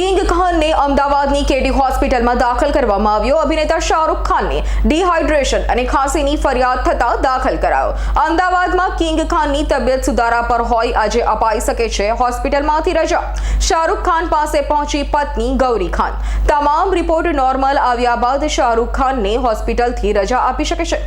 King ખાનને અમદાવાદની કેડી હોસ્પિટલમાં દાખલ કરવામાં આવ્યો. અભિનેતા શાહરૂખ ખાનને ડિહાઇડ્રેશન અને ખાંસીની ફરિયાદ થતા દાખલ કરાયો. અમદાવાદમાં કિંગ ખાનની તબિયત સુધારા પર હોય આજે અપાઈ શકે છે. હોસ્પિટલમાંથી રજા. શાહરૂખ ખાન પાસે પહોંચી પત્ની ગૌરી ખાન. તમામ રિપોર્ટ નોર્મલ આવ્યા બાદ શાહરૂખ ખાનને હોસ્પિટલથી રજા આપી શકે છે.